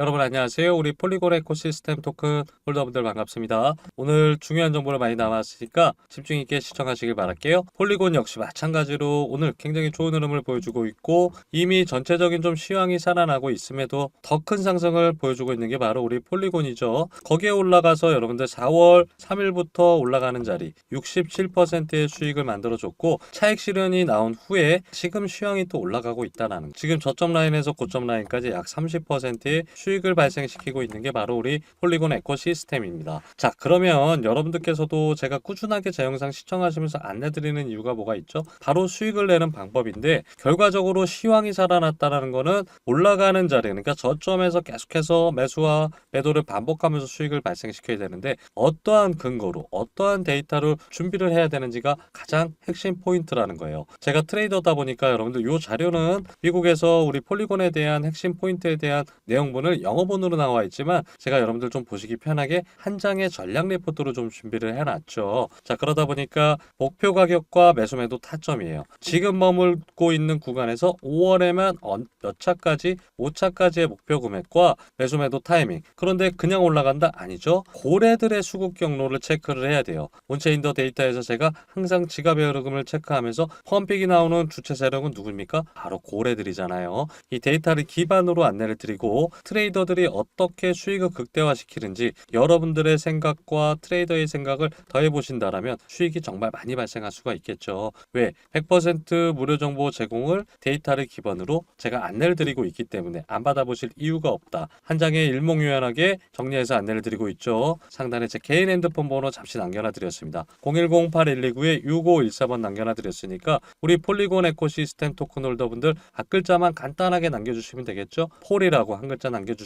여러분 안녕하세요. 우리 폴리곤 에코시스템 토큰 홀더분들 반갑습니다. 오늘 중요한 정보를 많이 남았으니까 집중 있게 시청하시길 바랄게요. 폴리곤 역시 마찬가지로 오늘 굉장히 좋은 흐름을 보여주고 있고 이미 전체적인 좀 시황이 살아나고 있음에도 더 큰 상승을 보여주고 있는 게 바로 우리 폴리곤이죠. 거기에 올라가서 여러분들 4월 3일부터 올라가는 자리 67%의 수익을 만들어줬고 차익 실현이 나온 후에 지금 시황이 또 올라가고 있다는 지금 저점 라인에서 고점 라인까지 약 30%의 수익 을 발생시키고 있는 게 바로 우리 폴리곤 에코시스템입니다. 자, 그러면 여러분들께서도 제가 꾸준하게 제 영상 시청하시면서 안내드리는 이유가 뭐가 있죠? 바로 수익을 내는 방법인데 결과적으로 시황이 살아났다는 거는 올라가는 자리, 그러니까 저점에서 계속해서 매수와 매도를 반복하면서 수익을 발생시켜야 되는데 어떠한 근거로, 어떠한 데이터를 준비를 해야 되는지가 가장 핵심 포인트라는 거예요. 제가 트레이더다 보니까 여러분들 이 자료는 미국에서 우리 폴리곤에 대한 핵심 포인트에 대한 내용분을 영어본으로 나와 있지만 제가 여러분들 좀 보시기 편하게 한 장의 전략 리포트로 좀 준비를 해놨죠. 자 그러다 보니까 목표 가격과 매수 매도 타점이에요. 지금 머물고 있는 구간에서 5월에만 몇 차까지 5차까지의 목표 금액과 매수 매도 타이밍 그런데 그냥 올라간다 아니죠. 고래들의 수급 경로를 체크를 해야 돼요. 온체인더 데이터에서 제가 항상 지갑의 흐름을 체크하면서 펌픽이 나오는 주체 세력은 누굽니까? 바로 고래들이잖아요. 이 데이터를 기반으로 안내를 드리고 트레이 더들이 어떻게 수익을 극대화시키는지 여러분들의 생각과 트레이더의 생각을 더해 보신다라면 수익이 정말 많이 발생할 수가 있겠죠. 왜? 100% 무료 정보 제공을 데이터를 기반으로 제가 안내를 드리고 있기 때문에 안 받아보실 이유가 없다. 한 장에 일목요연하게 정리해서 안내를 드리고 있죠. 상단에 제 개인 핸드폰 번호 잠시 남겨놔 드렸습니다. 010-8129-6514번 남겨놔 드렸으니까 우리 폴리곤 에코시스템 토큰 홀더분들 앞글자만 간단하게 남겨주시면 되겠죠. 폴이라고 한 글자 남겨주시면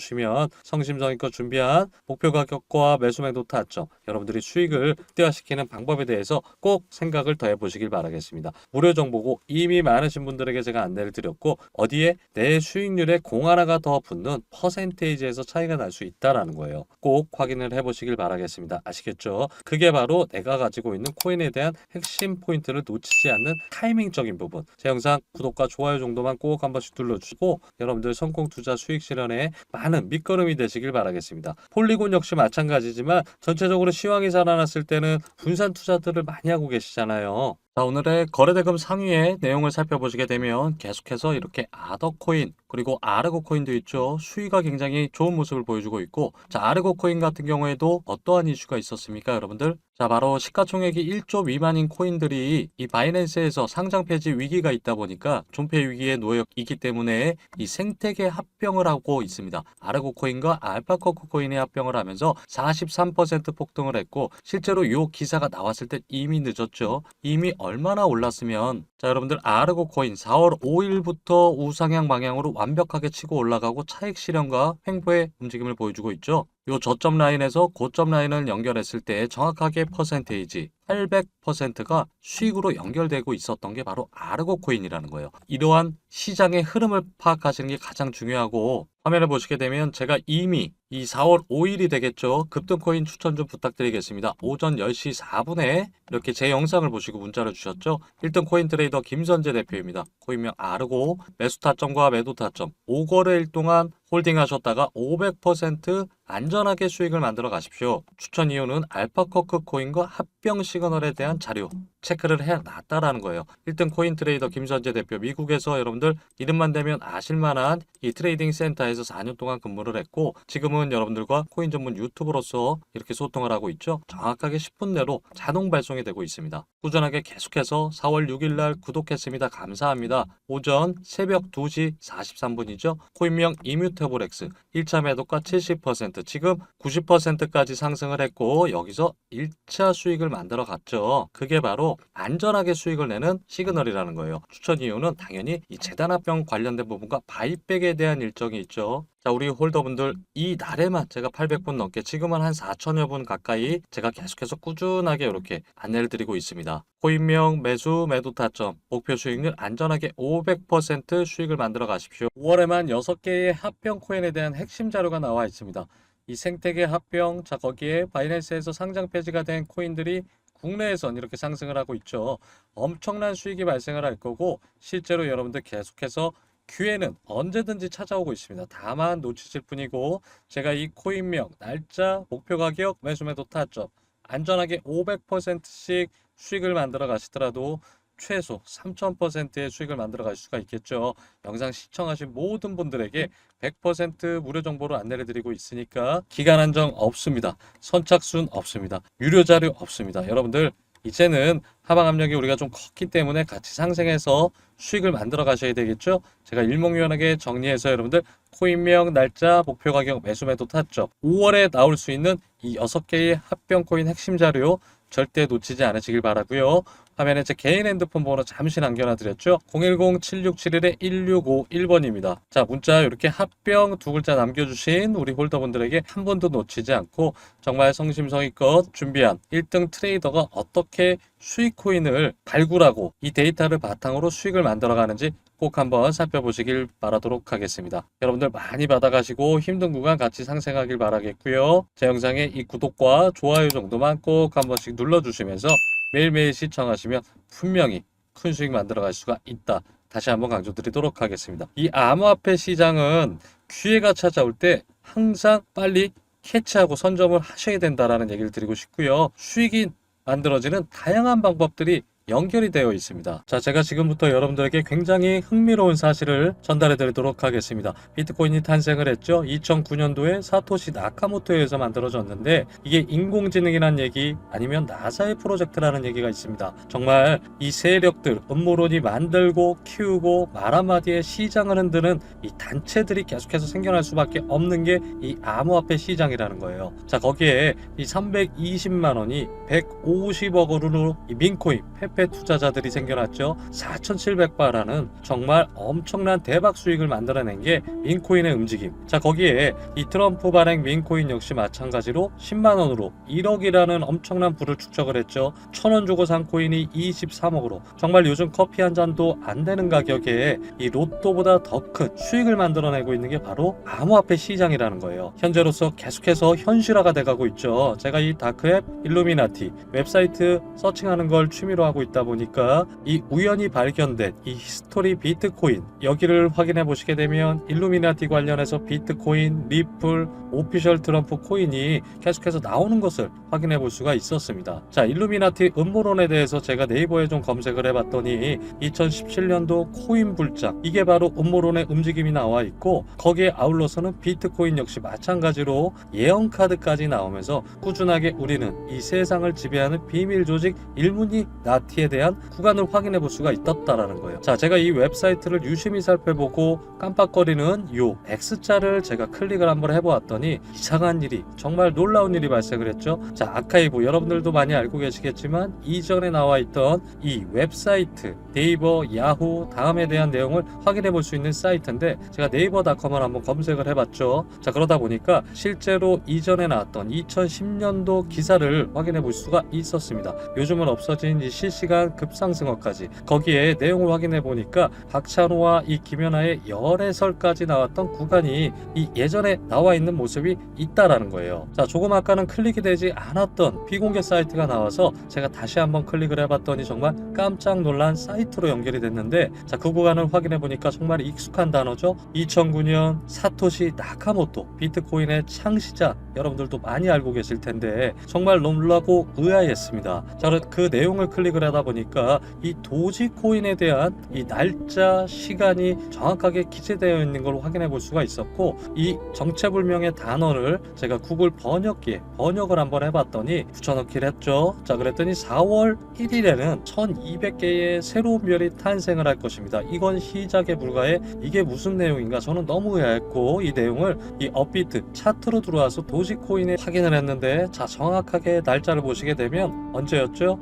성심성의껏 준비한 목표 가격과 매수 매도 타점 여러분들이 수익을 극대화시키는 방법에 대해서 꼭 생각을 더 해 보시길 바라겠습니다. 무료 정보고 이미 많으신 분들에게 제가 안내를 드렸고 어디에 내 수익률에 공 하나가 더 붙는 퍼센테이지에서 차이가 날 수 있다라는 거예요. 꼭 확인을 해보시길 바라겠습니다. 아시겠죠? 그게 바로 내가 가지고 있는 코인에 대한 핵심 포인트를 놓치지 않는 타이밍적인 부분. 제 영상 구독과 좋아요 정도만 꼭 한 번씩 눌러주시고 여러분들 성공 투자 수익 실현에 많은 밑거름이 되시길 바라겠습니다. 폴리곤 역시 마찬가지지만 전체적으로 시황이 살아났을 때는 분산 투자들을 많이 하고 계시잖아요. 자, 오늘의 거래대금 상위의 내용을 살펴보시게 되면 계속해서 이렇게 아더코인 그리고 아르고 코인도 있죠. 수위가 굉장히 좋은 모습을 보여주고 있고 자, 아르고 코인 같은 경우에도 어떠한 이슈가 있었습니까, 여러분들? 자, 바로 시가총액이 1조 미만인 코인들이 이 바이낸스에서 상장 폐지 위기가 있다 보니까 존폐 위기에 놓여 있기 때문에 이 생태계 합병을 하고 있습니다. 아르고 코인과 알파코코 코인이 합병을 하면서 43% 폭등을 했고 실제로 이 기사가 나왔을 때 이미 늦었죠. 이미 얼마나 올랐으면 자 여러분들 아르고 코인 4월 5일부터 우상향 방향으로 완벽하게 치고 올라가고 차익 실현과 횡보의 움직임을 보여주고 있죠. 요 저점 라인에서 고점 라인을 연결했을 때 정확하게 퍼센테이지 800%가 수익으로 연결되고 있었던 게 바로 아르고 코인이라는 거예요. 이러한 시장의 흐름을 파악하시는 게 가장 중요하고 화면을 보시게 되면 제가 이미 이 4월 5일이 되겠죠. 급등코인 추천 좀 부탁드리겠습니다. 오전 10시 4분에 이렇게 제 영상을 보시고 문자를 주셨죠. 1등 코인 트레이더 김선재 대표입니다. 코인명 아르고 매수 타점과 매도 타점 5거래일 동안 홀딩하셨다가 500% 안전하게 수익을 만들어 가십시오. 추천 이유는 알파커크 코인과 합병 시그널에 대한 자료 체크를 해놨다라는 거예요. 1등 코인 트레이더 김선재 대표 미국에서 여러분들 이름만 되면 아실만한 이 트레이딩 센터에서 4년 동안 근무를 했고 지금은 여러분들과 코인 전문 유튜브로서 이렇게 소통을 하고 있죠. 정확하게 10분 내로 자동 발송이 되고 있습니다. 꾸준하게 계속해서 4월 6일 날 구독했습니다. 감사합니다. 오전 새벽 2시 43분이죠. 코인명 이뮤테블엑스 1차 매도가 70% 지금 90%까지 상승을 했고 여기서 1차 수익을 만들어 갔죠. 그게 바로 안전하게 수익을 내는 시그널이라는 거예요. 추천 이유는 당연히 이 재단합병 관련된 부분과 바이백에 대한 일정이 있죠. 자, 우리 홀더분들 이 날에만 제가 800분 넘게 지금은 한 4천여 분 가까이 제가 계속해서 꾸준하게 이렇게 안내를 드리고 있습니다. 코인명 매수 매도 타점 목표 수익률 안전하게 500% 수익을 만들어 가십시오. 5월에만 6개의 합병 코인에 대한 핵심 자료가 나와 있습니다. 이 생태계 합병 자 거기에 바이낸스에서 상장 폐지가 된 코인들이 국내에선 이렇게 상승을 하고 있죠. 엄청난 수익이 발생을 할 거고 실제로 여러분들 계속해서 기회는 언제든지 찾아오고 있습니다. 다만 놓치실 뿐이고 제가 이 코인명, 날짜, 목표 가격, 매수 매도 타점 안전하게 500%씩 수익을 만들어 가시더라도 최소 3000%의 수익을 만들어 갈 수가 있겠죠. 영상 시청하신 모든 분들에게 100% 무료 정보를 안내를 드리고 있으니까 기간 한정 없습니다. 선착순 없습니다. 유료 자료 없습니다. 여러분들 이제는 하방 압력이 우리가 좀 컸기 때문에 같이 상생해서 수익을 만들어 가셔야 되겠죠. 제가 일목요연하게 정리해서 여러분들 코인명, 날짜, 목표 가격, 매수 매도 타점 5월에 나올 수 있는 이 6개의 합병 코인 핵심 자료 절대 놓치지 않으시길 바라고요. 화면에 제 개인 핸드폰 번호 잠시 남겨놔 드렸죠. 010-7671-1651번입니다. 자, 문자 이렇게 합병 두 글자 남겨주신 우리 홀더분들에게 한 번도 놓치지 않고 정말 성심성의껏 준비한 1등 트레이더가 어떻게 수익 코인을 발굴하고 이 데이터를 바탕으로 수익을 만들어가는지 꼭 한번 살펴보시길 바라도록 하겠습니다. 여러분들 많이 받아가시고 힘든 구간 같이 상생하길 바라겠고요. 제 영상에 이 구독과 좋아요 정도만 꼭 한 번씩 눌러주시면서 매일매일 시청하시면 분명히 큰 수익 만들어 갈 수가 있다. 다시 한번 강조드리도록 하겠습니다. 이 암호화폐 시장은 기회가 찾아올 때 항상 빨리 캐치하고 선점을 하셔야 된다라는 얘기를 드리고 싶고요. 수익이 만들어지는 다양한 방법들이 연결이 되어 있습니다. 자, 제가 지금부터 여러분들에게 굉장히 흥미로운 사실을 전달해 드리도록 하겠습니다. 비트코인이 탄생을 했죠. 2009년도에 사토시 나카모토에서 만들어졌는데 이게 인공지능이란 얘기 아니면 나사의 프로젝트라는 얘기가 있습니다. 정말 이 세력들, 음모론이 만들고 키우고 말 한마디에 시장을 흔드는 이 단체들이 계속해서 생겨날 수밖에 없는 게 이 암호화폐 시장이라는 거예요. 자, 거기에 이 320만 원이 150억 원으로 이 민코인, 페페 투자자들이 생겨났죠. 4,700바라는 정말 엄청난 대박 수익을 만들어낸 게 민코인의 움직임. 자, 거기에 이 트럼프 발행 민코인 역시 마찬가지로 10만 원으로 1억이라는 엄청난 부를 축적을 했죠. 1,000원 주고 산 코인이 23억으로 정말 요즘 커피 한 잔도 안 되는 가격에 이 로또보다 더 큰 수익을 만들어내고 있는 게 바로 암호화폐 시장이라는 거예요. 현재로서 계속해서 현실화가 돼가고 있죠. 제가 이 다크앱 일루미나티 웹사이트 서칭하는 걸 취미로 하고 있다 보니까 이 우연히 발견된 이 히스토리 비트코인 여기를 확인해 보시게 되면 일루미나티 관련해서 비트코인, 리플, 오피셜 트럼프 코인이 계속해서 나오는 것을 확인해 볼 수가 있었습니다. 자, 일루미나티 음모론에 대해서 제가 네이버에 좀 검색을 해봤더니 2017년도 코인 불장 이게 바로 음모론의 움직임이 나와 있고 거기에 아울러서는 비트코인 역시 마찬가지로 예언 카드까지 나오면서 꾸준하게 우리는 이 세상을 지배하는 비밀 조직 일문이 나티 에 대한 구간을 확인해 볼 수가 있었다라는 거예요. 자, 제가 이 웹사이트를 유심히 살펴보고 깜빡거리는 요 X자를 제가 클릭을 한번 해보았더니 이상한 일이 정말 놀라운 일이 발생을 했죠. 자, 아카이브 여러분들도 많이 알고 계시겠지만 이전에 나와 있던 이 웹사이트 네이버, 야후 다음에 대한 내용을 확인해 볼 수 있는 사이트인데 제가 네이버닷컴을 한번 검색을 해봤죠. 자, 그러다 보니까 실제로 이전에 나왔던 2010년도 기사를 확인해 볼 수가 있었습니다. 요즘은 없어진 이 실시 간 급상승어까지 거기에 내용을 확인해 보니까 박찬호와 이 김연아의 열애설까지 나왔던 구간이 이 예전에 나와 있는 모습이 있다라는 거예요. 자, 조금 아까는 클릭이 되지 않았던 비공개 사이트가 나와서 제가 다시 한번 클릭을 해봤더니 정말 깜짝 놀란 사이트로 연결이 됐는데 자, 그 구간을 확인해 보니까 정말 익숙한 단어죠. 2009년 사토시 나카모토 비트코인의 창시자 여러분들도 많이 알고 계실 텐데 정말 놀라고 의아했습니다. 자, 그 내용을 클릭을 하다 보니까 이 도지코인에 대한 이 날짜, 시간이 정확하게 기재되어 있는 걸 확인해 볼 수가 있었고 이 정체불명의 단어를 제가 구글 번역기에 번역을 한번 해봤더니 붙여넣기를 했죠. 자, 그랬더니 4월 1일에는 1200개의 새로운 별이 탄생을 할 것입니다. 이건 시작에 불과해 이게 무슨 내용인가 저는 너무 의아했고 이 내용을 이 업비트 차트로 들어와서 도지코인에 확인을 했는데 자 정확하게 날짜를 보시게 되면 언제였죠?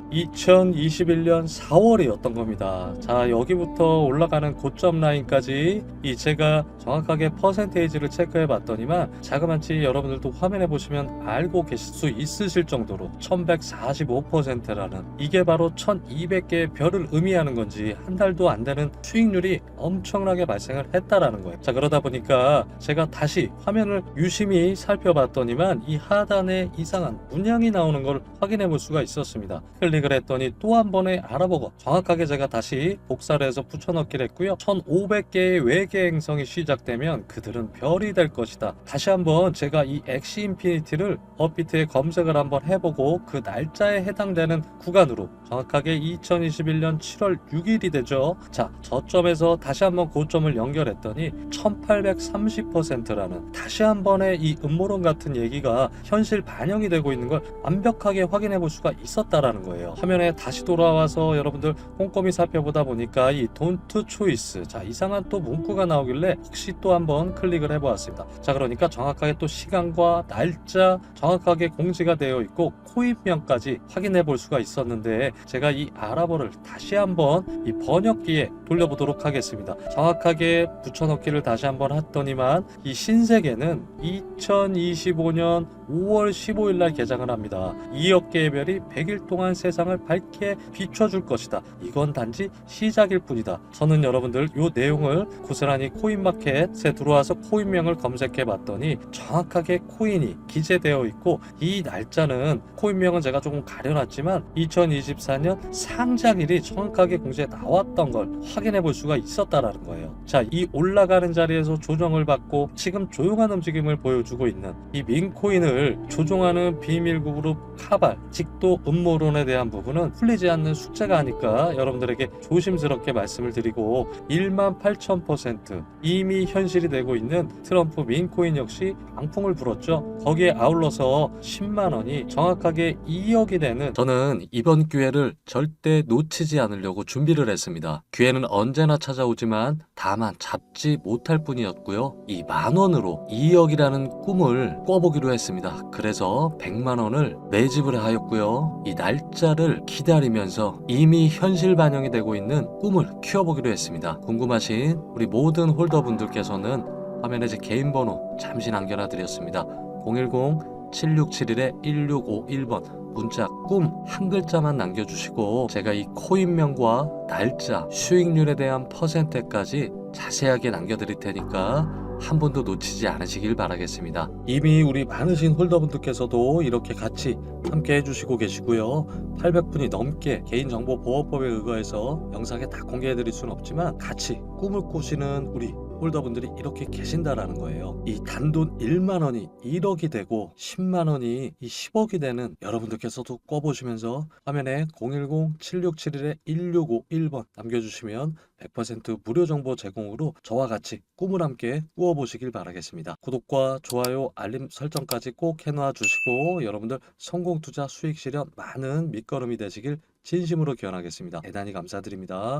2021년 4월이었던 겁니다. 자 여기부터 올라가는 고점 라인까지 이 제가 정확하게 퍼센테이지를 체크해 봤더니만 자그마치 여러분들도 화면에 보시면 알고 계실 수 있으실 정도로 1145%라는 이게 바로 1200개의 별을 의미하는 건지 한 달도 안 되는 수익률이 엄청나게 발생을 했다라는 거예요. 자 그러다 보니까 제가 다시 화면을 유심히 살펴봤더니만 이 하단에 이상한 문양이 나오는 걸 확인해 볼 수가 있었습니다. 클릭을 했더니 또한 한 번에 알아보고 정확하게 제가 다시 복사를 해서 붙여넣기를 했고요. 1500개의 외계 행성이 시작되면 그들은 별이 될 것이다. 다시 한번 제가 이 엑시 인피니티를 업비트에 검색을 한번 해보고 그 날짜에 해당되는 구간으로 정확하게 2021년 7월 6일이 되죠. 자, 저점에서 다시 한번 고점을 연결했더니 1830%라는 다시 한 번의 이 음모론 같은 얘기가 현실 반영이 되고 있는 걸 완벽하게 확인해 볼 수가 있었다라는 거예요. 화면에 다시 돌아 와서 여러분들 꼼꼼히 살펴보다 보니까 이 don't choice 자 이상한 또 문구가 나오길래 혹시 또 한번 클릭을 해보았습니다. 자 그러니까 정확하게 또 시간과 날짜 정확하게 공지가 되어 있고 코인명까지 확인해 볼 수가 있었는데 제가 이 아랍어를 다시 한번 이 번역기에 돌려보도록 하겠습니다. 정확하게 붙여넣기를 다시 한번 했더니만 이 신세계는 2025년 5월 15일 날 개장을 합니다. 2억 개의 별이 100일 동안 세상을 밝게 비춰줄 것이다. 이건 단지 시작일 뿐이다. 저는 여러분들 이 내용을 고스란히 코인마켓에 들어와서 코인명을 검색해 봤더니 정확하게 코인이 기재되어 있고 이 날짜는 코인명은 제가 조금 가려놨지만 2024년 상장일이 정확하게 공지에 나왔던 걸 확인해 볼 수가 있었다라는 거예요. 자, 이 올라가는 자리에서 조정을 받고 지금 조용한 움직임을 보여주고 있는 이 민코인을 조종하는 비밀 그룹 카발, 직도 음모론에 대한 부분은 풀리지 않는 숙제가 아닐까 여러분들에게 조심스럽게 말씀을 드리고 1만 8천% 이미 현실이 되고 있는 트럼프 민코인 역시 강풍을 불었죠. 거기에 아울러서 10만 원이 정확하게 2억이 되는 저는 이번 기회를 절대 놓치지 않으려고 준비를 했습니다. 기회는 언제나 찾아오지만 다만 잡지 못할 뿐이었고요. 이 만 원으로 2억이라는 꿈을 꿔보기로 했습니다. 그래서 100만 원을 매집을 하였고요. 이 날짜를 기다리 면서 이미 현실 반영이 되고 있는 꿈을 키워보기로 했습니다. 궁금하신 우리 모든 홀더분들께서는 화면에 제 개인 번호 잠시 남겨놔 드렸습니다. 010-7671-1651번 문자 꿈 한 글자만 남겨주시고 제가 이 코인명과 날짜, 수익률에 대한 퍼센테까지 자세하게 남겨드릴 테니까 한 번도 놓치지 않으시길 바라겠습니다. 이미 우리 많으신 홀더분들께서도 이렇게 같이 함께 해주시고 계시고요. 800분이 넘게 개인정보보호법에 의거해서 영상에 다 공개해드릴 수는 없지만 같이 꿈을 꾸시는 우리 홀더분들이 이렇게 계신다라는 거예요. 이 단돈 1만 원이 1억이 되고 10만 원이 이 10억이 되는 여러분들께서도 꿔보시면서 화면에 010-7671-1651번 남겨주시면 100% 무료 정보 제공으로 저와 같이 꿈을 함께 꾸어보시길 바라겠습니다. 구독과 좋아요, 알림 설정까지 꼭 해놔 주시고 여러분들 성공 투자 수익 실현 많은 밑거름이 되시길 진심으로 기원하겠습니다. 대단히 감사드립니다.